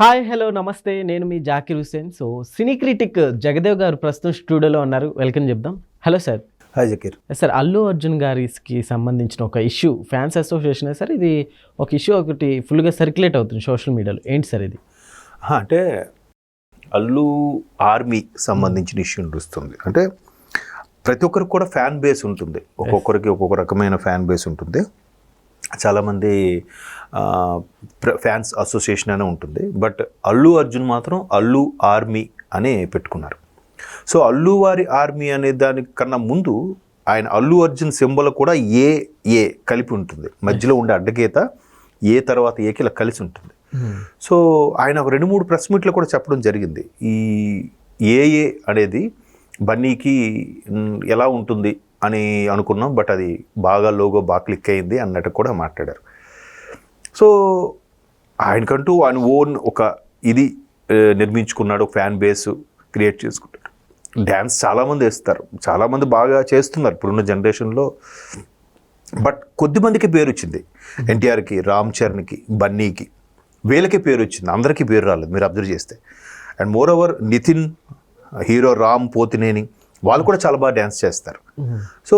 Hi hello నమస్తే. నేను మీ Zakir Hussain so cine critic Jagadev గారు ప్రస్తుతం స్టూడియోలో ఉన్నారు. వెల్కమ్ చెప్దాం. Hello sir. Hi Zakir. Sir Allu Arjun గారికి సంబంధించిన ఒక ఇష్యూ ఫ్యాన్స్ అసోసియేషన్ సార్ ఇది ఒక ఇష్యూ ఒకటి ఫుల్గా సర్క్యులేట్ అవుతుంది సోషల్ మీడియాలో. ఏంటి సార్ ఇది? అంటే అల్లు ఆర్మీ సంబంధించిన ఇష్యూ నడుస్తుంది అంటే ప్రతి ఒక్కరికి కూడా ఫ్యాన్ బేస్ ఉంటుంది. ఒక్కొక్కరికి ఒక్కొక్క రకమైన ఫ్యాన్ బేస్ ఉంటుంది. చాలామంది ఫ్యాన్స్ అసోసియేషన్ అనే ఉంటుంది. బట్ అల్లు అర్జున్ మాత్రం అల్లు ఆర్మీ అని పెట్టుకున్నారు. సో అల్లు వారి ఆర్మీ అనే దానికన్నా ముందు ఆయన అల్లు అర్జున్ సింబల్ కూడా ఏ ఏ కలిపి ఉంటుంది. మధ్యలో ఉండే అడ్డగీత ఏ తర్వాత ఏకి ఇలా కలిసి ఉంటుంది. సో ఆయన ఒక రెండు మూడు ప్రెస్ మీట్లో కూడా చెప్పడం జరిగింది. ఈ ఏఏ అనేది బన్నీకి ఎలా ఉంటుంది అని అనుకున్నాం బట్ అది బాగా లోగో బాగా క్లిక్ అయింది అన్నట్టు కూడా మాట్లాడారు. సో ఆయనకంటూ ఆయన ఓన్ ఒక ఇది నిర్మించుకున్నాడు ఫ్యాన్ బేస్ క్రియేట్ చేసుకుంటాడు. డ్యాన్స్ చాలామంది వేస్తారు చాలామంది బాగా చేస్తున్నారు ఇప్పుడున్న జనరేషన్లో. బట్ కొద్దిమందికి పేరు వచ్చింది ఎన్టీఆర్కి రామ్ చరణ్కి బన్నీకి. వీళ్ళకి పేరు వచ్చింది అందరికీ పేరు రాలేదు మీరు అబ్జర్వ్ చేస్తే. And moreover Nithin hero Ram Pothineni వాళ్ళు కూడా చాలా బాగా డ్యాన్స్ చేస్తారు. సో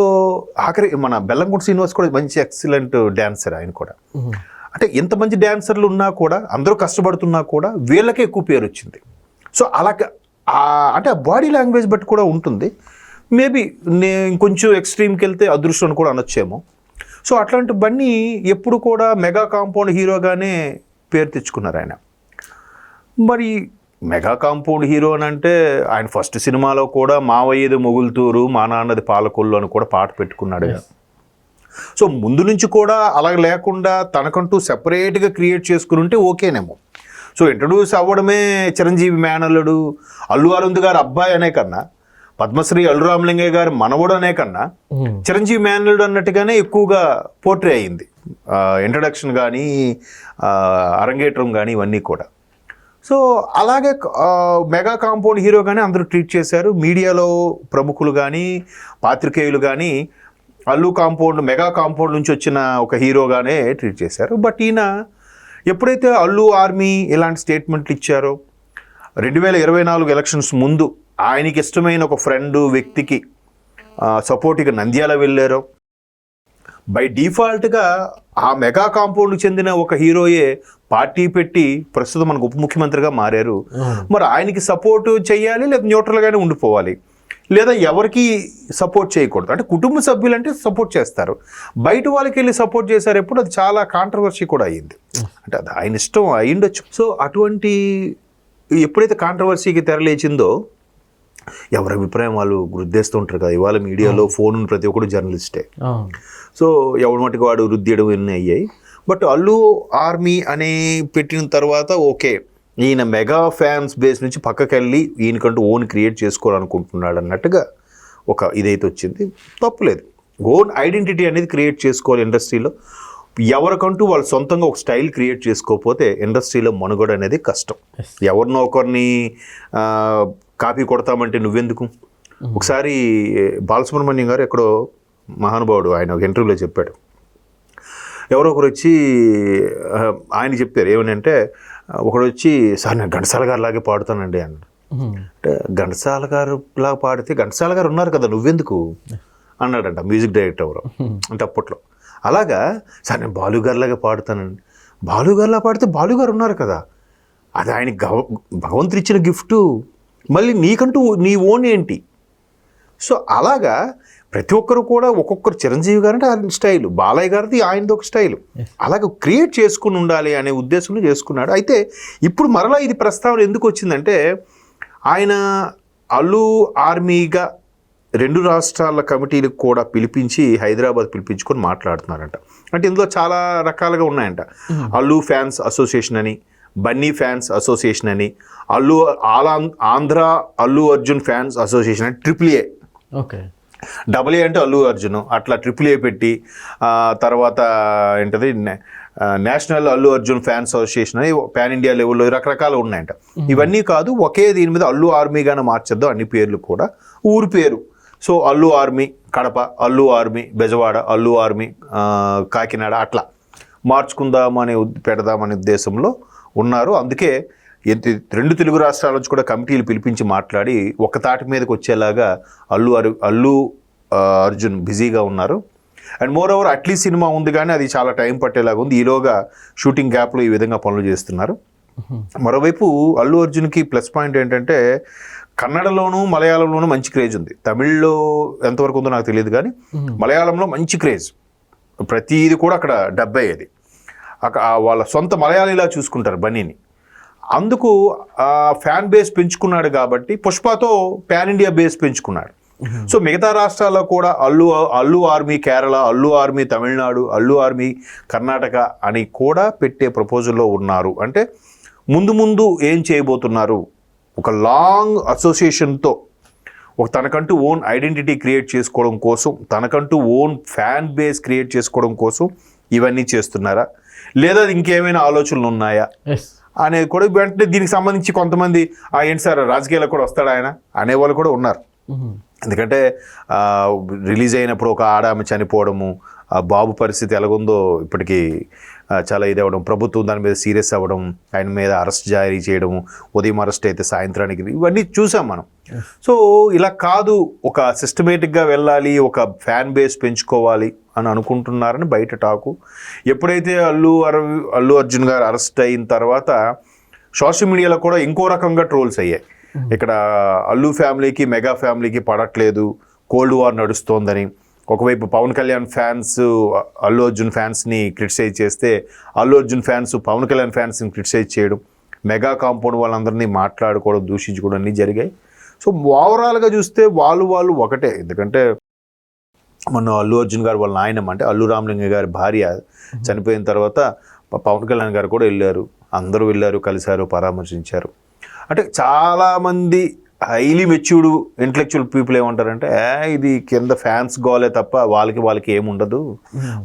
ఆఖరి మన బెల్లంకొండ శ్రీనివాస్ కూడా మంచి ఎక్సలెంట్ డ్యాన్సర్ ఆయన కూడా. అంటే ఎంత మంచి డ్యాన్సర్లు ఉన్నా కూడా అందరూ కష్టపడుతున్నా కూడా వీళ్ళకే ఎక్కువ పేరు వచ్చింది. సో అలా అంటే ఆ బాడీ లాంగ్వేజ్ బట్టి కూడా ఉంటుంది. మేబీ నేను ఇంకొంచెం ఎక్స్ట్రీమ్కి వెళ్తే అదృష్టం కూడా అనొచ్చేమో. సో అట్లాంటి బన్నీ ఎప్పుడు కూడా మెగా కాంపౌండ్ హీరోగానే పేరు తెచ్చుకున్నారు ఆయన. మరి మెగా కాంపౌండ్ హీరో అని అంటే ఆయన ఫస్ట్ సినిమాలో కూడా మావయ్యది మొగులుతూరు మా నాన్నది పాలకొల్లు అని కూడా పాట పెట్టుకున్నాడు. కదా. సో ముందు నుంచి కూడా అలా లేకుండా తనకంటూ సెపరేట్గా క్రియేట్ చేసుకుని ఉంటే ఓకేనేమో. సో ఇంట్రడ్యూస్ అవ్వడమే చిరంజీవి మేనల్లుడు అల్లు అరుంద్ గారు అబ్బాయి అనే కన్నా పద్మశ్రీ అల్లు రామలింగయ్య గారి మనవడు అనే కన్నా చిరంజీవి మేనల్లుడు అన్నట్టుగానే ఎక్కువగా పోర్ట్రే అయింది. ఇంట్రడక్షన్ కానీ అరంగేట్రం కానీ ఇవన్నీ కూడా. సో అలాగే మెగా కాంపౌండ్ హీరోగానే అందరూ ట్రీట్ చేశారు. మీడియాలో ప్రముఖులు కానీ పాత్రికేయులు కానీ అల్లు కాంపౌండ్ మెగా కాంపౌండ్ నుంచి వచ్చిన ఒక హీరోగానే ట్రీట్ చేశారు. బట్ ఈయన ఎప్పుడైతే అల్లు ఆర్మీ ఇలాంటి స్టేట్మెంట్లు ఇచ్చారో రెండు వేల ఇరవై నాలుగు ఎలక్షన్స్ ముందు ఆయనకి ఇష్టమైన ఒక ఫ్రెండ్ వ్యక్తికి సపోర్టిగా నంద్యాల వెళ్ళారో బై డిఫాల్ట్గా ఆ మెగా కాంపౌండ్కి చెందిన ఒక హీరోయే పార్టీ పెట్టి ప్రస్తుతం మనకు ఉప ముఖ్యమంత్రిగా మారారు. మరి ఆయనకి సపోర్ట్ చేయాలి లేదా న్యూట్రల్గానే ఉండిపోవాలి. లేదా ఎవరికి సపోర్ట్ చేయకూడదు. అంటే కుటుంబ సభ్యులు అంటే సపోర్ట్ చేస్తారు. బయట వాళ్ళకి వెళ్ళి సపోర్ట్ చేశారు ఎప్పుడు అది చాలా కాంట్రవర్సీ కూడా అయ్యింది. అంటే అది ఆయన ఇష్టం అయ్యిండొచ్చు. సో అటువంటి ఎప్పుడైతే కాంట్రవర్సీకి తెరలేచిందో ఎవరి అభిప్రాయం వాళ్ళు గుర్తిస్తుంటారు కదా. ఇవాళ మీడియాలో ఫోన్ ఉన్న ప్రతి ఒక్కరు జర్నలిస్టే. సో ఎవరి మటుకు వాడు రుద్దేయడం ఇవన్నీ అయ్యాయి. బట్ అల్లు ఆర్మీ అని పెట్టిన తర్వాత ఓకే ఈయన మెగా ఫ్యాన్స్ బేస్ నుంచి పక్కకి వెళ్ళి ఈయనకంటూ ఓన్ క్రియేట్ చేసుకోవాలనుకుంటున్నాడు అన్నట్టుగా ఒక ఇదైతే వచ్చింది. తప్పులేదు. ఓన్ ఐడెంటిటీ అనేది క్రియేట్ చేసుకోవాలి ఇండస్ట్రీలో. ఎవరికంటూ వాళ్ళు సొంతంగా ఒక స్టైల్ క్రియేట్ చేసుకోకపోతే ఇండస్ట్రీలో మనుగడ అనేది కష్టం. ఎవరినో ఒకరిని కాపీ కొడతామంటే నువ్వెందుకు? ఒకసారి బాలసుబ్రహ్మణ్యం గారు ఎక్కడో మహానుభావుడు ఆయన ఒక ఇంటర్వ్యూలో చెప్పాడు. ఎవరో ఒకరు వచ్చి ఆయన చెప్పారు ఏమనంటే అంటే ఒకడు వచ్చి సార్ నేను ఘంటసాల గారు లాగే పాడుతానండి అన్నాడు. అంటే ఘంటసాల గారు లాగా పాడితే ఘంటసాల గారు ఉన్నారు కదా నువ్వెందుకు? అన్నాడంట మ్యూజిక్ డైరెక్టర్ ఎవరు అంటే అప్పట్లో. అలాగా సార్ నేను బాలు గారిలాగా పాడుతానండి. బాలు గారిలా పాడితే బాలుగారు ఉన్నారు కదా అది ఆయన గవ భగవంతుడిచ్చిన గిఫ్ట్. మళ్ళీ నీకంటూ నీ ఓన్ ఏంటి? సో అలాగా ప్రతి ఒక్కరు కూడా ఒక్కొక్కరు చిరంజీవి గారు అంటే ఆయన స్టైల్ బాలయ్య గారిది ఆయనది ఒక స్టైల్. అలాగే క్రియేట్ చేసుకుని ఉండాలి అనే ఉద్దేశంలో చేసుకున్నాడు. అయితే ఇప్పుడు మరలా ఇది ప్రస్తావన ఎందుకు వచ్చిందంటే ఆయన అల్లు ఆర్మీగా రెండు రాష్ట్రాల కమిటీలకు కూడా పిలిపించి హైదరాబాద్ పిలిపించుకొని మాట్లాడుతున్నారంట. అంటే ఇందులో చాలా రకాలుగా ఉన్నాయంట. అల్లు ఫ్యాన్స్ అసోసియేషన్ అని బన్నీ ఫ్యాన్స్ అసోసియేషన్ అని Allu all Andhra Allu Arjun fans association అని triple A okay. Double A అంటే అల్లు అర్జున్. అట్లా ట్రిపుల్ ఏ పెట్టి తర్వాత ఏంటది national Allu Arjun fans association అని పాన్ ఇండియా లెవెల్లో రకరకాలు ఉన్నాయంట. ఇవన్నీ కాదు ఒకే దీని మీద అల్లు ఆర్మీగానే మార్చేద్దాం అన్ని పేర్లు కూడా. ఊరి పేరు. So Allu army Kadapa Allu army Bezawada Allu army Kakinada అట్లా. మార్చుకుందామనే పెడదామనే ఉద్దేశంలో ఉన్నారు. అందుకే ఎంత- రెండు తెలుగు రాష్ట్రాల నుంచి కూడా కమిటీలు పిలిపించి మాట్లాడి ఒక తాటి మీదకి వచ్చేలాగా అల్లు అరు అల్లు అర్జున్ బిజీగా ఉన్నారు. And moreover at least cinema ఉంది కానీ అది చాలా టైం పట్టేలాగా ఉంది. ఈలోగా షూటింగ్ గ్యాప్లో ఈ విధంగా పనులు చేస్తున్నారు. మరోవైపు అల్లు అర్జున్కి ప్లస్ పాయింట్ ఏంటంటే కన్నడలోను మలయాళంలోనూ మంచి క్రేజ్ ఉంది. తమిళ్ళో ఎంతవరకు ఉందో నాకు తెలియదు కానీ మలయాళంలో మంచి క్రేజ్. ప్రతిది కూడా అక్కడ డబ్బే అది వాళ్ళ సొంత మలయాళీలా చూసుకుంటారు బన్నీని. అందుకు ఫ్యాన్ బేస్ పెంచుకున్నాడు కాబట్టి పుష్పతో ప్యాన్ ఇండియా బేస్ పెంచుకున్నాడు. సో మిగతా రాష్ట్రాల్లో కూడా Allu Allu army Kerala Allu army Tamil Nadu Allu army Karnataka అని కూడా పెట్టే ప్రపోజల్లో ఉన్నారు. అంటే ముందు ముందు ఏం చేయబోతున్నారు? ఒక లాంగ్ అసోసియేషన్తో ఒక తనకంటూ ఓన్ ఐడెంటిటీ క్రియేట్ చేసుకోవడం కోసం తనకంటూ ఓన్ ఫ్యాన్ బేస్ క్రియేట్ చేసుకోవడం కోసం ఇవన్నీ చేస్తున్నారా? లేదా ఇంకేమైనా ఆలోచనలు ఉన్నాయా? అనేది కూడా వెంటనే దీనికి సంబంధించి కొంతమంది ఆ ఏంటి సార్ రాజకీయాలకు కూడా వస్తాడు ఆయన? అనేవాళ్ళు కూడా ఉన్నారు. ఎందుకంటే రిలీజ్ అయినప్పుడు ఒక ఆడామె చనిపోవడము ఆ బాబు పరిస్థితి ఎలాగుందో ఇప్పటికీ చాలా ఇది అవ్వడం ప్రభుత్వం దాని మీద సీరియస్ అవ్వడం ఆయన మీద అరెస్ట్ జారీ చేయడము ఉదయం అరెస్ట్ అయితే సాయంత్రానికి ఇవన్నీ చూసాం మనం. సో ఇలా కాదు ఒక సిస్టమేటిక్గా వెళ్ళాలి ఒక ఫ్యాన్ బేస్ పెంచుకోవాలి అని అనుకుంటున్నారని బయట టాకు. ఎప్పుడైతే అల్లు అల్లు అర్జున్ గారు అరెస్ట్ అయిన తర్వాత సోషల్ మీడియాలో కూడా ఇంకో రకంగా ట్రోల్స్ అయ్యాయి. ఇక్కడ అల్లు ఫ్యామిలీకి మెగా ఫ్యామిలీకి పడట్లేదు. కోల్డ్ వార్ నడుస్తోందని. ఒకవైపు పవన్ కళ్యాణ్ ఫ్యాన్స్ అల్లు అర్జున్ ఫ్యాన్స్ని క్రిటిసైజ్ చేస్తే అల్లు అర్జున్ ఫ్యాన్స్ పవన్ కళ్యాణ్ ఫ్యాన్స్ని క్రిటిసైజ్ చేయడం మెగా కాంపౌండ్ వాళ్ళందరినీ మాట్లాడుకోవడం దూషించుకోవడం అన్నీ జరిగాయి. సో ఓవరాల్గా చూస్తే వాళ్ళు వాళ్ళు ఒకటే. ఎందుకంటే మొన్న అల్లు అర్జున్ గారు వాళ్ళ నాయనమ్మ అంటే అల్లు రామలింగ గారి భార్య చనిపోయిన తర్వాత పవన్ కళ్యాణ్ గారు కూడా వెళ్ళారు. అందరూ వెళ్ళారు కలిశారు పరామర్శించారు. అంటే చాలామంది హైలీ మెచ్యూర్డ్ ఇంటలెక్చువల్ పీపుల్ ఏమంటారంటే "ఏ, ఇది కింద ఫ్యాన్స్ గోలే తప్ప వాళ్ళకి వాళ్ళకి ఏముండదు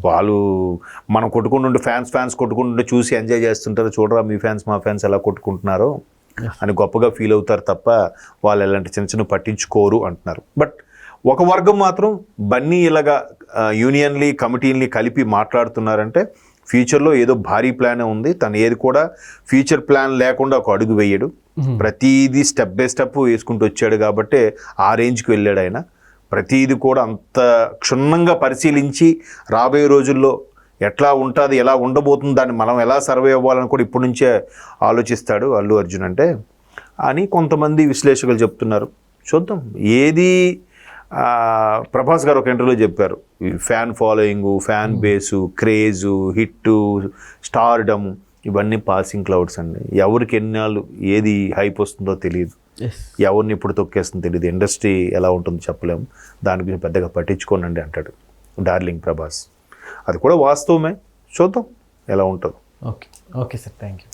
వాళ్ళు మనం కొట్టుకుంటుంటే ఫ్యాన్స్ ఫ్యాన్స్ కొట్టుకుంటుంటే చూసి ఎంజాయ్ చేస్తుంటారు. చూడరా మీ ఫ్యాన్స్ మా ఫ్యాన్స్ ఎలా కొట్టుకుంటున్నారో అని గొప్పగా ఫీల్ అవుతారు తప్ప వాళ్ళు ఎలాంటి చిన్న చిన్న పట్టించుకోరు అంటున్నారు. బట్ ఒక వర్గం మాత్రం బన్నీ ఇలాగా యూనియన్లీ కమిటీల్ని కలిపి మాట్లాడుతున్నారంటే ఫ్యూచర్లో ఏదో భారీ ప్లాన్ ఉంది. తను ఏది కూడా ఫ్యూచర్ ప్లాన్ లేకుండా ఒక అడుగు వేయడు. ప్రతిదీ స్టెప్ బై స్టెప్ వేసుకుంటూ వచ్చాడు కాబట్టి ఆ రేంజ్కి వెళ్ళాడు ఆయన. ప్రతిదీ కూడా అంత క్షుణ్ణంగా పరిశీలించి రాబోయే రోజుల్లో ఎట్లా ఉంటుంది ఎలా ఉండబోతుంది దాన్ని మనం ఎలా సర్వే అవ్వాలని కూడా ఇప్పటి నుంచే ఆలోచిస్తాడు అల్లు అర్జున్ అంటే అని కొంతమంది విశ్లేషకులు చెప్తున్నారు. చూద్దాం. ఏది ప్రభాస్ గారు ఒక ఇంటర్వ్యూలో చెప్పారు. Fan following fan base craze hit stardom ఇవన్నీ పాసింగ్ క్లౌడ్స్ అండి. ఎవరికి ఎన్నాళ్ళు ఏది హైప్ వస్తుందో తెలియదు ఎవరిని ఇప్పుడు తొక్కేస్తుందో తెలియదు ఇండస్ట్రీ ఎలా ఉంటుందో చెప్పలేము. దాని గురించి పెద్దగా పట్టించుకోనండి అంటాడు డార్లింగ్ ప్రభాస్. అది కూడా వాస్తవమే. చూద్దాం ఎలా ఉంటుందో. Okay. Okay sir. Thank you